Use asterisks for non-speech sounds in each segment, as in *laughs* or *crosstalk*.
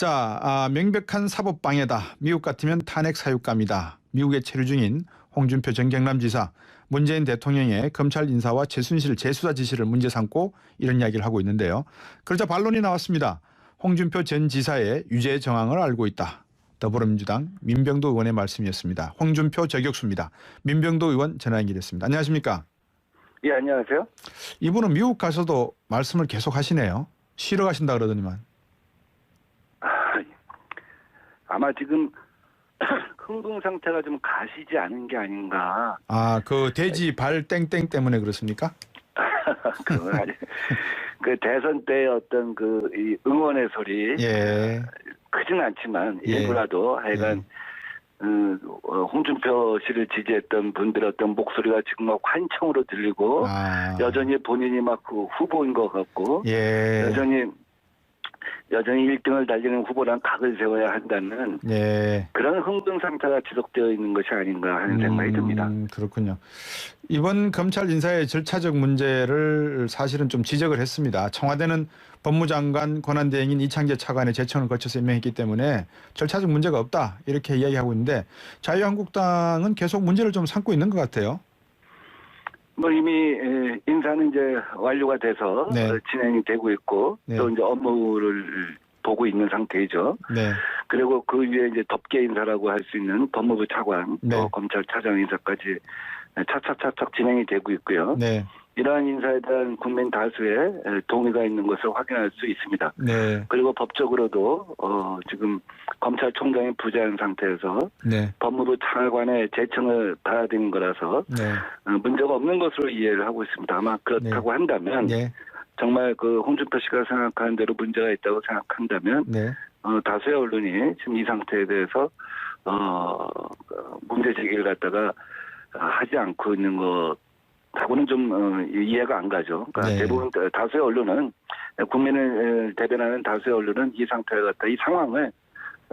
자, 아, 명백한 사법 방해다. 미국 같으면 탄핵 사유감이다. 미국에 체류 중인 홍준표 전 경남지사 문재인 대통령의 검찰 인사와 최순실 재수사 지시를 문제 삼고 이런 이야기를 하고 있는데요. 그러자 반론이 나왔습니다. 홍준표 전 지사의 유죄 정황을 알고 있다. 더불어민주당 민병도 의원의 말씀이었습니다. 홍준표 저격수입니다. 민병도 의원 전화 연결했습니다. 안녕하십니까? 예, 안녕하세요. 이분은 미국 가서도 말씀을 계속 하시네요. 쉬러 가신다 그러더니만. 아, 아마 지금 *clears throat* 흥분 상태가 좀 가시지 않은 게 아닌가. 아, 그 돼지 발 땡땡 때문에 그렇습니까? *laughs* 그건 아니. 그 대선 때 어떤 그 이 응원의 소리 예. 크진 않지만 예. 일부라도 하여간 음, 어, 홍준표 씨를 지지했던 분들의 어떤 목소리가 지금 막 환청으로 들리고 아. 여전히 본인이 막 그 후보인 것 같고 예. 여전히 여전히 1등을 달리는 후보랑 각을 세워야 한다는 예. 그런 흥분 상태가 지속되어 있는 것이 아닌가 하는 생각이 듭니다. 음, 그렇군요. 이번 검찰 인사의 절차적 문제를 사실은 좀 지적을 했습니다. 청와대는 법무장관 권한대행인 이창재 차관의 제청을 거쳐서 임명했기 때문에 절차적 문제가 없다 이렇게 이야기하고 있는데 자유한국당은 계속 문제를 좀 삼고 있는 것 같아요. 뭐 이미 에, 인사는 이제 완료가 돼서 네. 어, 진행이 되고 있고 네. 또 이제 업무를 보고 있는 상태이죠. 네, 그리고 그 위에 이제 덮개 인사라고 할 수 있는 법무부 차관, 네. 또 검찰 차장 인사까지 차차차차 진행이 되고 있고요. 네, 이러한 인사에 대한 국민 다수의 에, 동의가 있는 것을 확인할 수 있습니다. 네, 그리고 법적으로도 어, 지금 검찰총장이 부재한 상태에서 네, 법무부 차관의 제청을 받아야 되는 거라서 네, 어, 문제가 없는 것으로 이해를 하고 있습니다. 아마 그렇다고 한다면 네, 정말 그 홍준표 씨가 생각하는 대로 문제가 있다고 생각한다면 네, 어, 다수의 언론이 지금 이 상태에 대해서 어, 어, 문제 제기를 갖다가 어, 하지 않고 있는 것 하고는 좀 어, 이해가 안 가죠. 그러니까 네. 대부분 다수의 언론은 국민을 에, 대변하는 다수의 언론은 이 갖다 이 상황을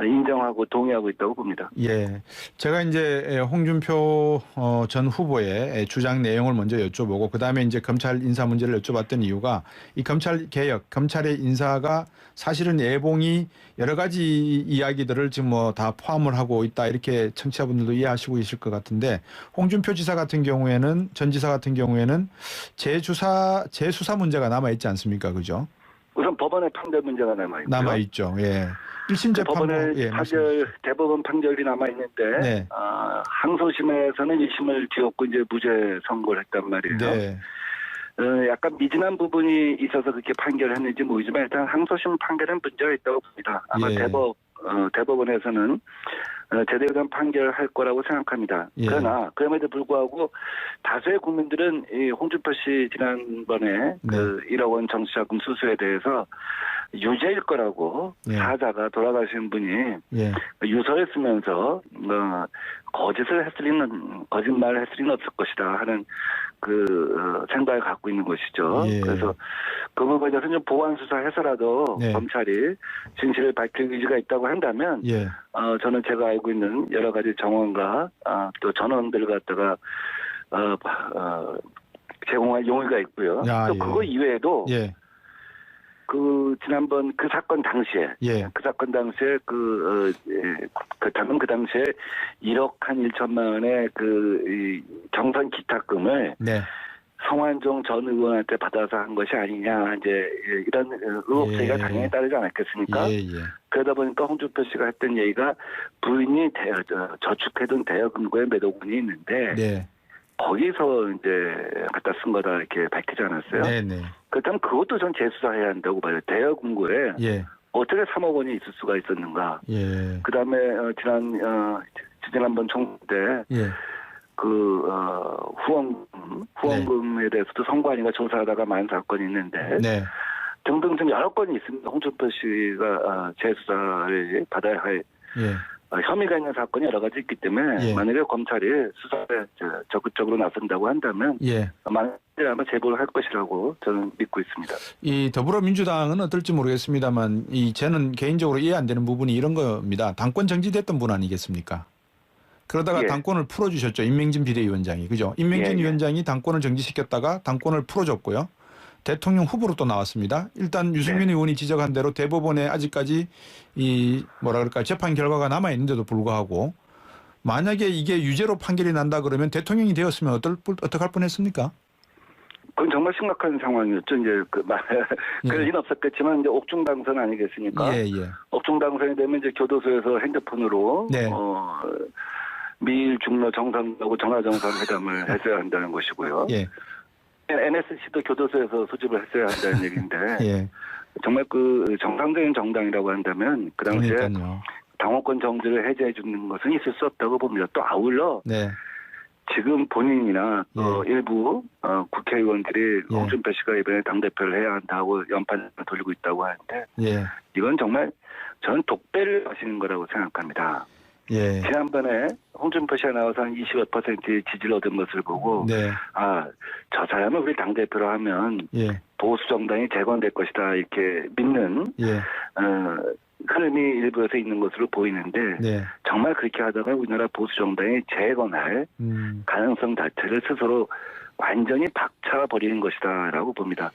인정하고 동의하고 있다고 봅니다. 예. 제가 이제 홍준표 어, 전 후보의 주장 내용을 먼저 여쭤보고 그 다음에 이제 검찰 인사 문제를 여쭤봤던 이유가 이 검찰 개혁, 검찰의 인사가 사실은 예봉이 여러 가지 이야기들을 지금 뭐 다 포함을 하고 있다 이렇게 청취자분들도 이해하시고 계실 것 같은데 홍준표 지사 같은 경우에는 전 지사 같은 경우에는 재수사 재수사 문제가 남아 있지 않습니까, 그죠? 우선 법원의 판결 문제가 남아 있고요. 남아 있죠. 예. 1심 재판부 법원의 예. 판결 대법원 판결이 남아 있는데 네. 아, 항소심에서는 1심을 뒤엎고 이제 무죄 선고를 했단 말이에요. 네. 어, 약간 미진한 부분이 있어서 그렇게 판결했는지 모르지만 일단 항소심 판결은 문제가 있다고 봅니다. 아마 예. 대법 어, 대법원에서는 어, 제대로 된 판결을 할 거라고 생각합니다. 예. 그러나 그럼에도 불구하고 다수의 국민들은 이 홍준표 씨 지난번에 네. 그 1억 원 정치자금 수수에 대해서 유죄일 거라고 예. 사자가 돌아가신 분이 예. 유서했으면서 어, 거짓을 했을 리는 거짓말을 했을 리는 없을 것이다 하는 그 어, 생각을 갖고 있는 것이죠. 예. 그래서 그 부분에 대해서 좀 보완 수사해서라도 네. 검찰이 진실을 밝힐 의지가 있다고 한다면 예. 어, 저는 제가 알고 있는 여러 가지 정원과 아, 또 전원들 갖다가 어, 어, 제공할 용의가 있고요. 야, 또 예. 그거 이외에도 예. 그 지난번 그 사건 당시에 예. 그 사건 당시에 그, 어, 예, 그렇다면 그 당시에 1억 한 1천만 원의 그, 이 정선 기탁금을 네. 성환종 전 의원한테 받아서 한 것이 아니냐, 이제 예, 이런 의혹 제기가 예. 당연히 따르지 않았겠습니까? 예, 예. 그러다 보니까 홍준표 씨가 했던 얘기가 부인이 대, 저, 저축해둔 대여금고의 매도금이 있는데 네. 거기서 이제 갖다 쓴 거다 이렇게 밝히지 않았어요? 네, 네. 그렇다면 그것도 전 재수사해야 한다고 봐요. 대여금고에 예. 어떻게 3억 원이 있을 수가 있었는가? 예. 그 다음에 어, 지난 어, 지난번 총선 예. 때그 어, 후원금 후원금에 대해서도 선관위가 조사하다가 만 사건이 있는데 네. 등등 좀 여러 건이 있습니다. 홍준표 씨가 어, 재수사를 받아야 할 예. 어, 혐의가 있는 사건이 여러 가지 있기 때문에 예. 만약에 검찰이 수사에 저, 적극적으로 나선다고 한다면 예. 만약에 아마 제보를 할 것이라고 저는 믿고 있습니다. 이 더불어민주당은 어떨지 모르겠습니다만 이 저는 개인적으로 이해 안 되는 부분이 이런 겁니다. 당권 정지됐던 분 아니겠습니까? 그러다가 예. 당권을 풀어주셨죠. 임명진 비대위원장이 그죠? 임명진 예, 예. 위원장이 당권을 정지시켰다가 당권을 풀어줬고요. 대통령 후보로 또 나왔습니다. 일단 유승민 의원이 지적한 대로 대법원에 아직까지 이 뭐라 그럴까 재판 결과가 남아 있는데도 불구하고 만약에 이게 유죄로 판결이 난다 그러면 대통령이 되었으면 어떨 뻔- 어떡할 뻔했습니까? 그건 정말 심각한 상황이었죠. 이제 그 말, *laughs* 예. 그럴 리는 없었겠지만 이제 옥중 당선 아니겠습니까? 예, 예. 옥중 당선이 되면 이제 교도소에서 핸드폰으로 네. 어, 미일 중로 정상하고 전화 정상 회담을 했어야 *laughs* 한다는 것이고요. 예. NSC도 교도소에서 소집을 했어야 한다는 *laughs* 얘기인데 예. 정말 그 정상적인 정당이라고 한다면 그 당시에 그러니까요. 당원권 정지를 해제해 주는 것은 있을 수 없다고 봅니다. 또 아울러 네. 지금 본인이나 또 일부 어, 국회의원들이 예. 홍준표 씨가 이번에 당 대표를 해야 한다고 연판을 돌리고 있다고 하는데 예. 이건 정말 저는 독배를 하시는 거라고 생각합니다. 예. 지난번에 홍준표 씨가 나와서 한 25%의 지지를 얻은 것을 보고 네. 아, 저 사람을 우리 당 대표로 하면 예. 보수 정당이 재건될 것이다 이렇게 믿는 예. 어, 흐름이 일부에서 있는 것으로 보이는데 네. 정말 그렇게 하다가 우리나라 보수 정당이 재건할 음. 가능성 자체를 스스로 완전히 박차 버리는 것이다라고 봅니다.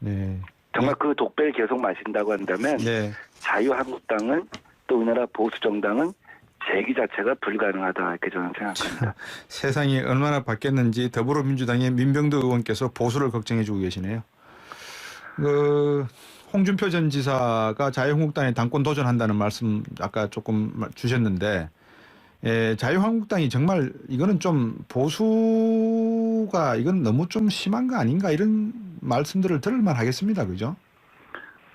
네. 정말 그 독배를 계속 마신다고 한다면 네. 자유한국당은 또 우리나라 보수 정당은 재기 자체가 불가능하다 이렇게 저는 생각합니다. *laughs* 세상이 얼마나 바뀌었는지 더불어민주당의 민병도 의원께서 보수를 걱정해주고 계시네요. 그 홍준표 전 지사가 자유한국당에 당권 도전한다는 말씀 아까 조금 주셨는데 예, 자유한국당이 정말 이거는 좀 보수가 이건 너무 좀 심한 거 아닌가 이런 말씀들을 들을 만 하겠습니다, 그죠?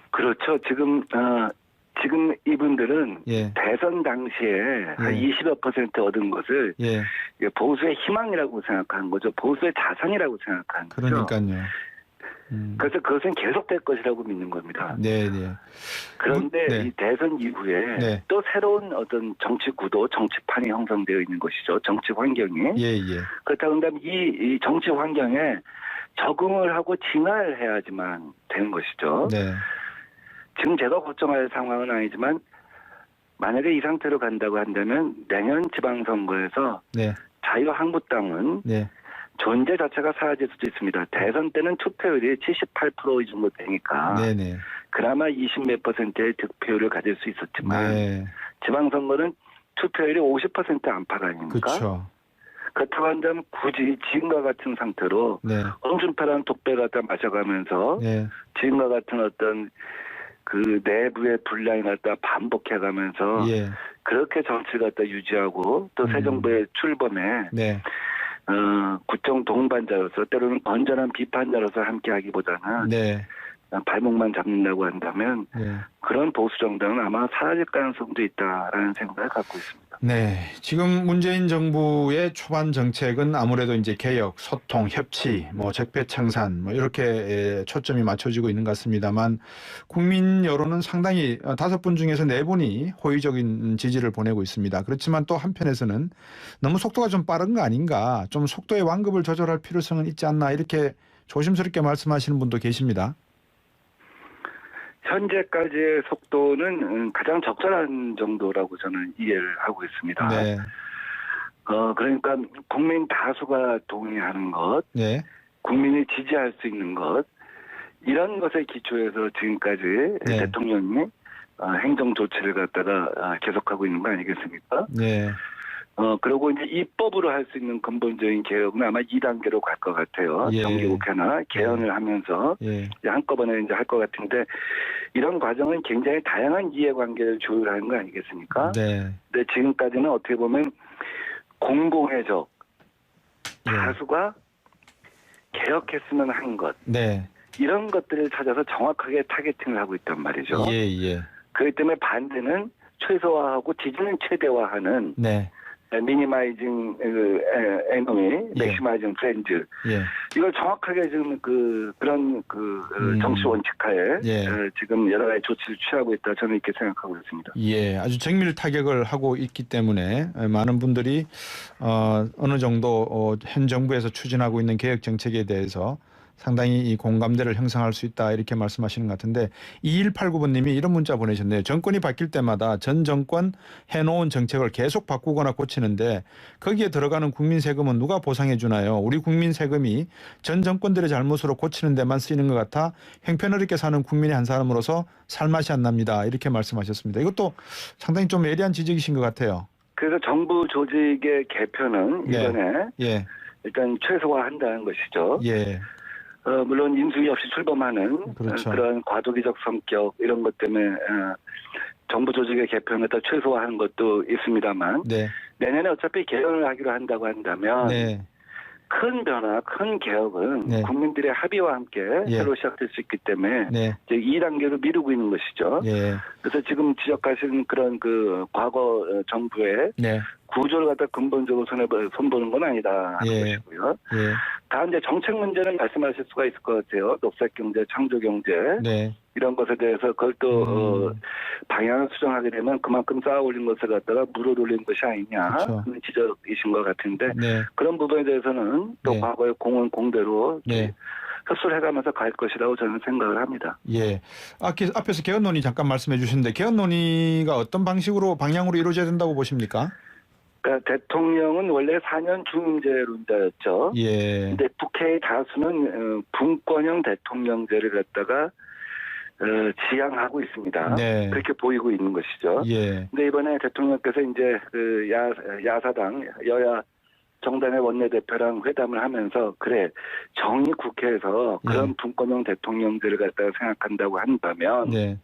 그렇죠. 지금 어, 지금 이분들은 예, 대선 당시에 한 예. 20여 퍼센트 얻은 것을 예, 보수의 희망이라고 생각하는 거죠. 보수의 자산이라고 생각하는 거죠. 그러니까요. 음, 그래서 그것은 계속될 것이라고 믿는 겁니다. 네, 네, 그런데 네. 이 대선 이후에 네. 또 새로운 어떤 정치 구도, 정치판이 형성되어 있는 것이죠. 정치 환경이. 예, 예, 그렇다 그러면 이, 이 정치 환경에 적응을 하고 진화를 해야지만 되는 것이죠. 네, 지금 제가 걱정할 상황은 아니지만 만약에 이 상태로 간다고 한다면 내년 지방선거에서 네, 자유한국당은 네, 존재 자체가 사라질 수도 있습니다. 대선 때는 투표율이 78%이 정도 되니까 네, 네, 그나마 20몇 퍼센트의 득표율을 가질 수 있었지만 네, 지방선거는 투표율이 50% 안팎 아닙니까? 그렇죠. 그렇다고 한다면 굳이 지금과 같은 상태로 네, 홍준표라는 독배 갖다 마셔가면서 네, 지금과 같은 어떤 그 내부의 분란이 갖다 반복해 가면서 예, 그렇게 정치를 갖다 유지하고 또새 음. 정부의 출범에 네, 어, 구청 동반자로서 때로는 건전한 비판자로서 함께하기보다는 네, 발목만 잡는다고 한다면 네. 그런 보수 정당은 아마 사라질 가능성도 있다라는 생각을 갖고 있습니다. 네, 지금 문재인 정부의 초반 정책은 아무래도 이제 개혁, 소통, 협치, 뭐 적폐 청산 뭐 이렇게 에, 초점이 맞춰지고 있는 것 같습니다만 국민 여론은 상당히 어, 다섯 분 중에서 네 분이 호의적인 지지를 보내고 있습니다. 그렇지만 또 한편에서는 너무 속도가 좀 빠른 거 아닌가, 좀 속도의 완급을 조절할 필요성은 있지 않나 이렇게 조심스럽게 말씀하시는 분도 계십니다. 현재까지의 속도는 음, 가장 적절한 정도라고 저는 이해를 하고 있습니다. 네, 어, 그러니까 국민 다수가 동의하는 것, 네, 국민이 지지할 수 있는 것, 이런 것에 기초해서 지금까지 네. 대통령이 어, 행정 조치를 갖다가 아, 계속하고 있는 거 아니겠습니까? 네, 어, 그리고 이제 입법으로 할 수 있는 근본적인 개혁은 아마 2단계로 갈 것 같아요. 예. 정기국회나 개헌을 하면서 예, 이제 한꺼번에 이제 할 것 같은데 이런 과정은 굉장히 다양한 이해관계를 조율하는 거 아니겠습니까? 네, 근데 지금까지는 어떻게 보면 공공의적 예. 다수가 개혁했으면 한 것 네, 이런 것들을 찾아서 정확하게 타겟팅을 하고 있단 말이죠. 예, 예, 그렇기 때문에 반대는 최소화하고 지지는 최대화하는 네, 미니마이징 그 에너미, 예. 맥시마이징 프렌즈 예. 이걸 정확하게 지금 그 그런 그 어, 음. 정치 원칙하에 예. 어, 지금 여러 가지 조치를 취하고 있다 저는 이렇게 생각하고 있습니다. 예, 아주 정밀 타격을 하고 있기 때문에 많은 분들이 어, 어느 정도 어, 현 정부에서 추진하고 있는 개혁 정책에 대해서 상당히 이 공감대를 형성할 수 있다 이렇게 말씀하시는 것 같은데 2189번님이 이런 문자 보내셨네요. 정권이 바뀔 때마다 전 정권 해놓은 정책을 계속 바꾸거나 고치는데 거기에 들어가는 국민 세금은 누가 보상해 주나요? 우리 국민 세금이 전 정권들의 잘못으로 고치는 데만 쓰이는 것 같아 형편없게 사는 국민의 한 사람으로서 살맛이 안 납니다. 이렇게 말씀하셨습니다. 이것도 상당히 좀 예리한 지적이신 것 같아요. 그래서 정부 조직의 개편은 네. 이번에 예, 일단 최소화한다는 것이죠. 예, 어, 물론 인수위 없이 출범하는 그렇죠. 어, 그런 과도기적 성격 이런 것 때문에 어, 정부 조직의 개편을 더 최소화하는 것도 있습니다만 네, 내년에 어차피 개헌을 하기로 한다고 한다면 네, 큰 변화, 큰 개혁은 네. 국민들의 합의와 함께 예. 새로 시작될 수 있기 때문에 네, 이제 2단계로 미루고 있는 것이죠. 예, 그래서 지금 지적하신 그런 그 과거 어, 정부의 네, 구조를 갖다 근본적으로 손해 손보는 건 아니다 하는 예. 것이고요. 예, 다음 이제 정책 문제는 말씀하실 수가 있을 것 같아요. 녹색 경제, 창조 경제 네, 이런 것에 대해서 그걸 또 음. 어, 방향을 수정하게 되면 그만큼 쌓아 올린 것을 갖다가 물어 돌린 것이 아니냐 그렇죠. 그런 지적이신 것 같은데 네, 그런 부분에 대해서는 또 네. 과거의 공은 공대로 네. 흡수를 해가면서 갈 것이라고 저는 생각을 합니다. 예. 앞에, 앞에서 개헌 논의 잠깐 말씀해 주셨는데 개헌 논의가 어떤 방식으로 방향으로 이루어져야 된다고 보십니까? 그러니까 대통령은 원래 4년 중임제론자였죠. 예, 근데 국회의 다수는 어, 분권형 대통령제를 갖다가 어, 지향하고 있습니다. 네. 그렇게 보이고 있는 것이죠. 예, 근데 이번에 대통령께서 이제 그 야, 야사당 여야 정당의 원내대표랑 회담을 하면서 그래 정의 국회에서 그런 예. 분권형 대통령제를 갖다가 생각한다고 한다면 네,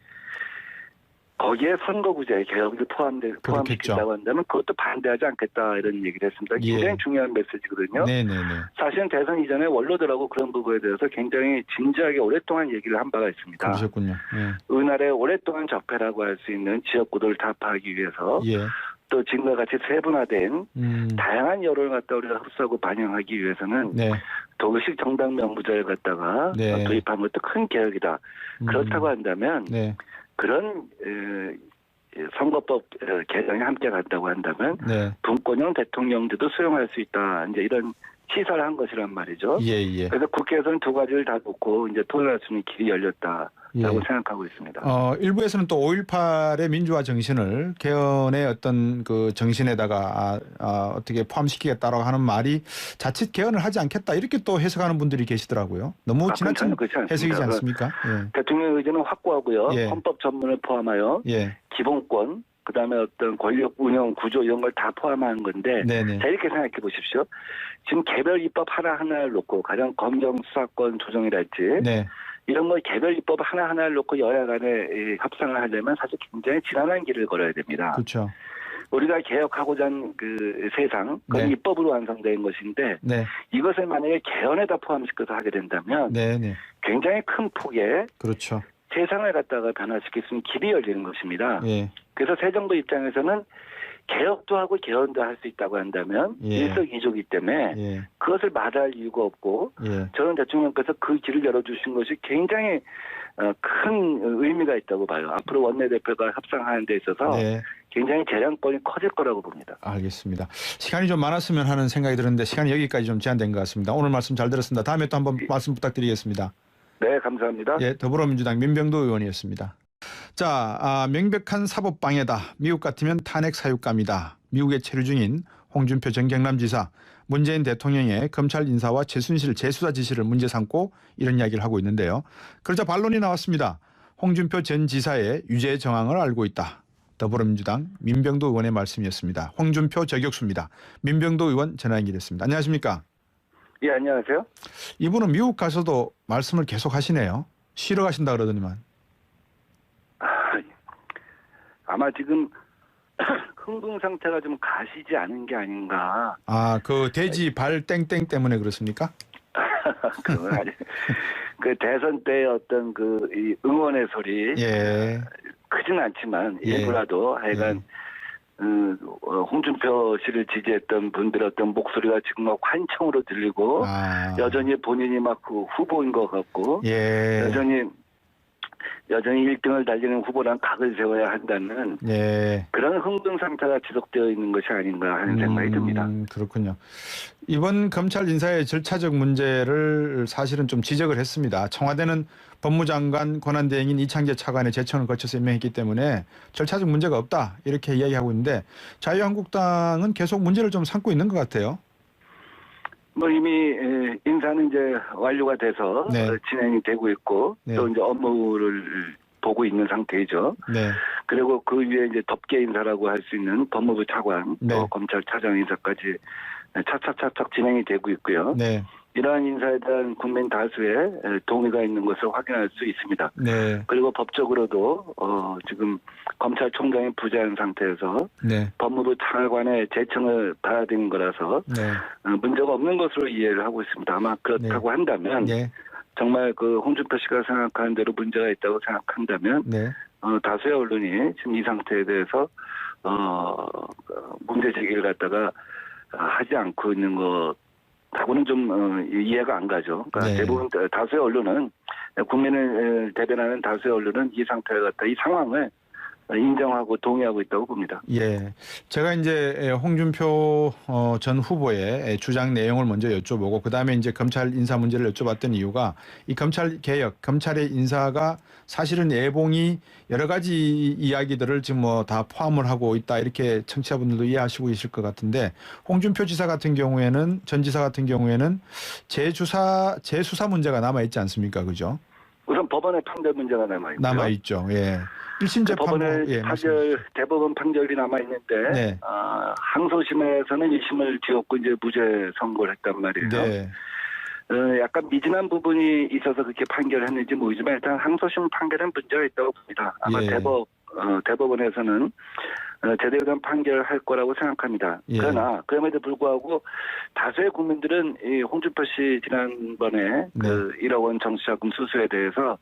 거기에 선거구제 개혁이 포함돼 그렇겠죠. 포함시킨다고 한다면 그것도 반대하지 않겠다 이런 얘기를 했습니다. 예. 굉장히 중요한 메시지거든요. 네, 네, 네. 사실은 대선 이전에 원로들하고 그런 부분에 대해서 굉장히 진지하게 오랫동안 얘기를 한 바가 있습니다. 그러셨군요. 예, 은하의 오랫동안 적폐라고 할 수 있는 지역구도를 타파하기 위해서 예, 또 지금과 같이 세분화된 음, 다양한 여론을 갖다 우리가 흡수하고 반영하기 위해서는 네, 도의식 정당 명부제를 갖다가 네. 도입한 것도 큰 개혁이다. 음, 그렇다고 한다면 네, 그런 에, 선거법 어, 개정이 함께 간다고 한다면 네, 분권형 대통령제도 수용할 수 있다. 이제 이런 시사를 한 것이란 말이죠. 예, 예. 그래서 국회에서는 두 가지를 다 놓고 이제 토론할 수 있는 길이 열렸다 라고 예. 생각하고 있습니다. 어, 일부에서는 또 5.18의 민주화 정신을 개헌의 어떤 그 정신에다가 아, 아, 어떻게 포함시키겠다라고 하는 말이 자칫 개헌을 하지 않겠다 이렇게 또 해석하는 분들이 계시더라고요. 너무 아, 지나친. 해석이지 않습니까? 예. 대통령 의지는 확고하고요. 예. 헌법 전문을 포함하여 예. 기본권, 그다음에 어떤 권력 운영 구조 이런 걸 다 포함하는 건데 네네. 자 이렇게 생각해 보십시오. 지금 개별 입법 하나 하나를 놓고 가령 검경 수사권 조정이랄지 네. 이런 거 개별 입법 하나 하나를 놓고 여야 간에 이 협상을 하려면 사실 굉장히 지난한 길을 걸어야 됩니다. 그렇죠. 우리가 개혁하고자 한 그 세상 그건 네. 입법으로 완성된 것인데 네. 이것을 만약에 개헌에다 포함시켜서 하게 된다면 네네. 굉장히 큰 폭의 그렇죠. 세상을 갖다가 변화시킬 수 있는 길이 열리는 것입니다. 예. 그래서 새 정부 입장에서는 개혁도 하고 개헌도 할 수 있다고 한다면 예. 일석이조기 때문에 예. 그것을 마다할 이유가 없고 예. 저는 대통령께서 그 길을 열어주신 것이 굉장히 어, 큰 의미가 있다고 봐요. 앞으로 원내대표가 협상하는 데 있어서 네. 굉장히 재량권이 커질 거라고 봅니다. 알겠습니다. 시간이 좀 많았으면 하는 생각이 드는데 시간이 여기까지 좀 제한된 것 같습니다. 오늘 말씀 잘 들었습니다. 다음에 또 한번 말씀 부탁드리겠습니다. 네, 감사합니다. 예, 더불어민주당 민병도 의원이었습니다. 자, 아, 명백한 사법 방해다. 미국 같으면 탄핵 사유감이다. 미국에 체류 중인 홍준표 전 경남지사 문재인 대통령의 검찰 인사와 최순실 재수사 지시를 문제 삼고 이런 이야기를 하고 있는데요. 그러자 반론이 나왔습니다. 홍준표 전 지사의 유죄 정황을 알고 있다. 더불어민주당 민병도 의원의 말씀이었습니다. 홍준표 저격수입니다. 민병도 의원 전화 연결했습니다. 안녕하십니까? 예, 안녕하세요. 이분은 미국 가서도 말씀을 계속 하시네요. 쉬러 가신다 그러더니만. 아, 아마 지금 *clears throat* 흥분 상태가 좀 가시지 않은 게 아닌가. 아, 그 돼지 발 땡땡 때문에 그렇습니까? *laughs* 그건 아니. 그 대선 때 어떤 그 이 응원의 소리 예. 크진 않지만 예. 일부라도 하여간 음, 어, 홍준표 씨를 지지했던 분들의 어떤 목소리가 지금 막 환청으로 들리고 아. 여전히 본인이 막 그 후보인 것 같고 예. 여전히 여전히 1등을 달리는 후보랑 각을 세워야 한다는 예. 그런 흥분 상태가 지속되어 있는 것이 아닌가 하는 생각이 듭니다. 음, 그렇군요. 이번 검찰 인사의 절차적 문제를 사실은 좀 지적을 했습니다. 청와대는 법무장관 권한대행인 이창재 차관의 제청을 거쳐서 임명했기 때문에 절차적 문제가 없다 이렇게 이야기하고 있는데 자유한국당은 계속 문제를 좀 삼고 있는 것 같아요. 뭐 이미 에, 인사는 이제 완료가 돼서 네. 어, 진행이 되고 있고 네. 또 이제 업무를 보고 있는 상태이죠. 네, 그리고 그 위에 이제 덮개 인사라고 할 수 있는 법무부 차관, 네. 또 검찰 차장 인사까지 차차차차 진행이 되고 있고요. 네, 이러한 인사에 대한 국민 다수의 에, 동의가 있는 것을 확인할 수 있습니다. 네, 그리고 법적으로도 어, 지금 검찰총장이 부재한 상태에서 네, 법무부 차관의 제청을 받아야 되는 거라서 네, 어, 문제가 없는 것으로 이해를 하고 있습니다. 아마 그렇다고 한다면 네, 정말 그 홍준표 씨가 생각하는 대로 문제가 있다고 생각한다면 네, 어, 다수의 언론이 지금 이 상태에 대해서 어, 어, 문제 제기를 갖다가 어, 하지 않고 있는 것 하고는 좀 어, 이해가 안 가죠. 그러니까 네. 대부분 다수의 언론은 국민을 에, 대변하는 다수의 언론은 이 상태를 갖다 이 상황을 인정하고 동의하고 있다고 봅니다. 예. 제가 이제 홍준표 어, 전 후보의 주장 내용을 먼저 여쭤보고 그다음에 이제 검찰 인사 문제를 여쭤봤던 이유가 이 검찰 개혁, 검찰의 인사가 사실은 예봉이 여러 가지 이야기들을 지금 뭐 다 포함을 하고 있다 이렇게 청취자분들도 이해하시고 계실 것 같은데 홍준표 지사 같은 경우에는 전 지사 같은 경우에는 재주사 재수사 문제가 남아 있지 않습니까? 그죠? 우선 법원의 판결 문제가 남아 있고요. 남아 있죠. 예. 1심 재판 법원의 예, 판결 대법원 판결이 남아 있는데 네. 아, 항소심에서는 1심을 뒤엎고 이제 무죄 선고를 했단 말이에요. 네. 어, 약간 미진한 부분이 있어서 그렇게 판결했는지 모르지만 일단 항소심 판결은 문제가 있다고 봅니다. 아마 예. 대법 어, 대법원에서는 어, 제대로 된 판결을 할 거라고 생각합니다. 예. 그러나 그럼에도 불구하고 다수의 국민들은 이 홍준표 씨 지난번에 네. 그 1억 원 정치자금 수수에 대해서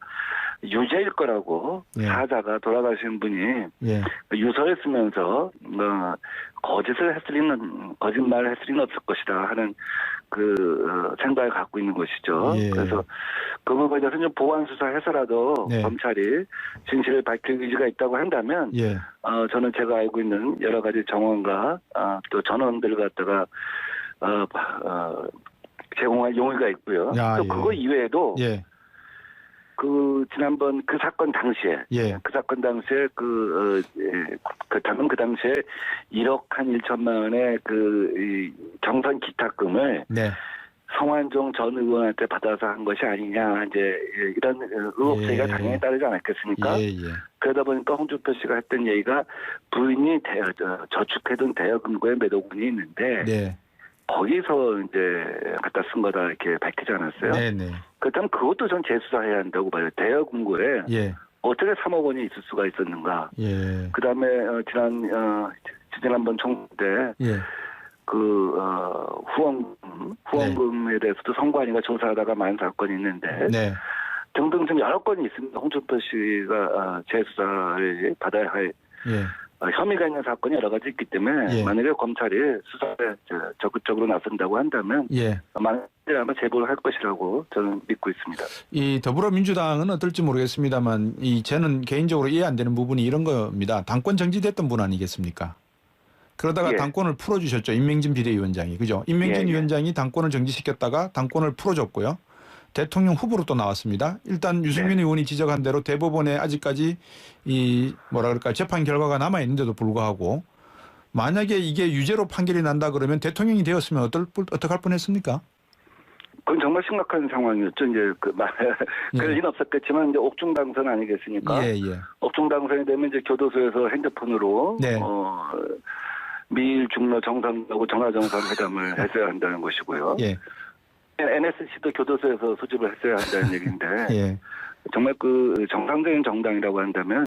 유죄일 거라고 예. 사자가 돌아가신 분이 예. 유서를 쓰면서 뭐 거짓을 했을 리는 거짓말을 했을 리는 없을 것이다 하는 그 어, 생각을 갖고 있는 것이죠. 예. 그래서 그 부분에 대해서 좀 보완 수사해서라도 네. 검찰이 진실을 밝힐 의지가 있다고 한다면 예. 어, 저는 제가 알고 있는 여러 가지 정원과 아, 또 전원들 갖다가 어, 어, 제공할 용의가 있고요. 야, 또 예. 그거 이외에도 예. 그 지난번 그 사건 당시에 예. 그 사건 당시에 그, 어, 예, 그렇다면 그 당시에 1억 한 1천만 원의 그, 이 경선 기탁금을 네. 성완종 전 의원한테 받아서 한 것이 아니냐, 이제, 예, 이런 의혹 제기가 예. 당연히 따르지 않았겠습니까? 예, 예. 그러다 보니까 홍준표 씨가 했던 얘기가 부인이 대, 저, 저축해둔 대여금고의 매도금이 있는데, 네. 거기서 이제 갖다 쓴 거다 이렇게 밝히지 않았어요? 네, 네. 그렇다면 그것도 전 재수사해야 한다고 봐요. 대여금고에 예. 어떻게 3억 원이 있을 수가 있었는가? 예. 그 다음에 어, 지난 어, 지난번 총선 때그 예. 어, 후원금 후원금에 대해서도 선관위가 조사하다가 만 사건이 있는데 네. 등등 좀 여러 건이 있습니다. 홍준표 씨가 어, 재수사를 받아야 할 예. 어, 혐의가 있는 사건이 여러 가지 있기 때문에 예. 만약에 검찰이 수사에 저, 적극적으로 나선다고 한다면 예. 만약에 아마 제보를 할 것이라고 저는 믿고 있습니다. 이 더불어민주당은 어떨지 모르겠습니다만 이 저는 개인적으로 이해 안 되는 부분이 이런 겁니다. 당권 정지됐던 분 아니겠습니까? 그러다가 예. 당권을 풀어주셨죠. 임명진 비대위원장이. 그죠? 임명진 예, 예. 위원장이 당권을 정지시켰다가 당권을 풀어줬고요. 대통령 후보로 또 나왔습니다. 일단 유승민 네. 의원이 지적한 대로 대법원에 아직까지 이 뭐라 그럴까 재판 결과가 남아 있는데도 불구하고 만약에 이게 유죄로 판결이 난다 그러면 대통령이 되었으면 어떨 뻔- 어떡할 뻔했습니까? 그건 정말 심각한 상황이었죠. 이제 그 말, *laughs* 그럴 예. 리는 없었겠지만 이제 옥중 당선 아니겠습니까? 예, 예. 업종 당선이 되면 이제 교도소에서 핸드폰으로 네. 어, 미일 중로 정상하고 정하정상 회담을 했어야 *laughs* 한다는 것이고요. 예. NSC도 교도소에서 소집을 했어야 한다는 얘기인데 *laughs* 예. 정말 그 정상적인 정당이라고 한다면